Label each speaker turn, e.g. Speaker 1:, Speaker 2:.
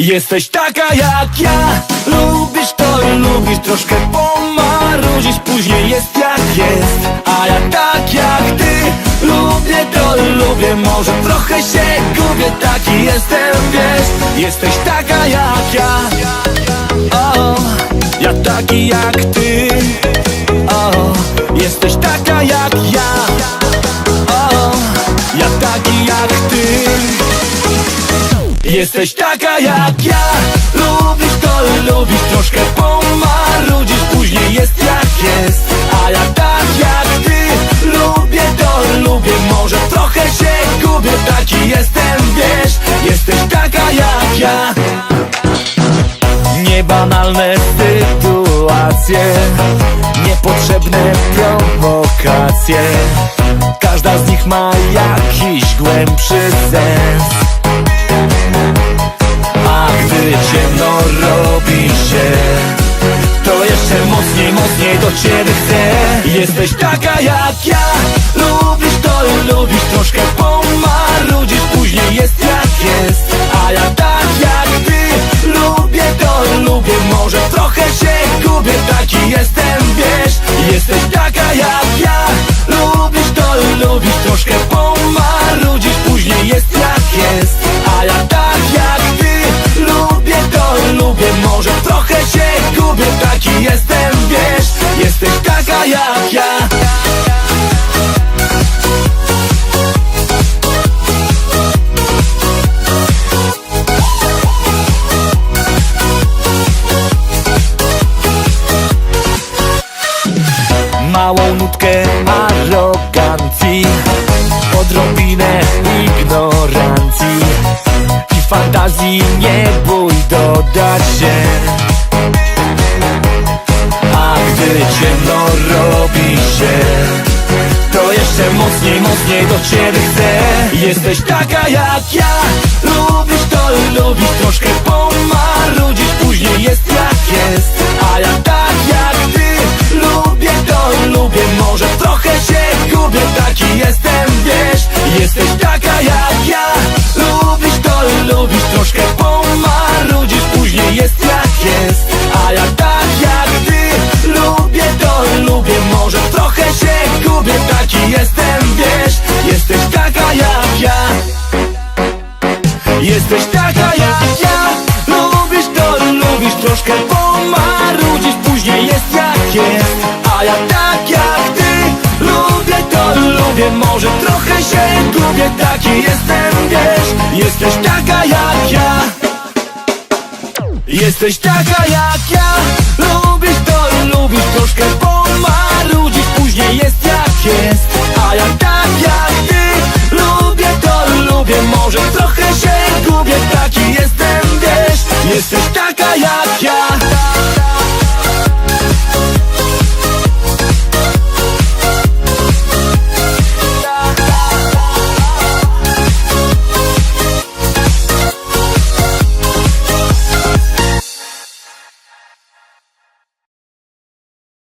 Speaker 1: Jesteś taka jak ja. Lubisz to i lubisz troszkę pomarudzić. Później jest jak jest. A ja tak jak ty. Lubię to i lubię. Może trochę się gubię. Taki jestem, wiesz. Jesteś taka jak ja. O, Ja taki jak ty Jesteś taka jak ja. Lubisz to lubisz troszkę pomarudzisz. Później jest jak jest. A ja tak jak ty. Lubię to lubię. Może trochę się gubię. Taki jestem, wiesz. Jesteś taka jak ja. Niebanalne sytuacje. Niepotrzebne prowokacje. Każda z nich ma jakiś głębszy sens robi się. To jeszcze mocniej, mocniej do ciebie chcę. Jesteś taka jak ja. Lubisz to i lubisz troszkę pomarudzisz. Później jest jak jest. A ja tak jak ty. Lubię to i lubię. Może trochę się gubię. Taki jestem, wiesz. Jesteś taka jak ja. Lubisz to i lubisz troszkę pomarudzisz taka jak ja Małą nutkę arogancji Odrobinę ignorancji I fantazji nie bój dodać się. A gdy ciemno robi się. To jeszcze mocniej, mocniej do ciebie chcę. Jesteś taka jak ja. Lubisz to i lubisz troszkę pomarudzisz. Później jest jak jest. A ja tak jak ty. Lubię to i lubię Może trochę się gubię. Taki troszkę pomarudzisz Później jest jak jest. A ja tak jak ty Lubię to lubię Może trochę się gubię Taki jestem, wiesz. Jesteś taka jak ja. Jesteś taka jak ja. Lubisz to lubisz troszkę pomarudzisz Później jest jak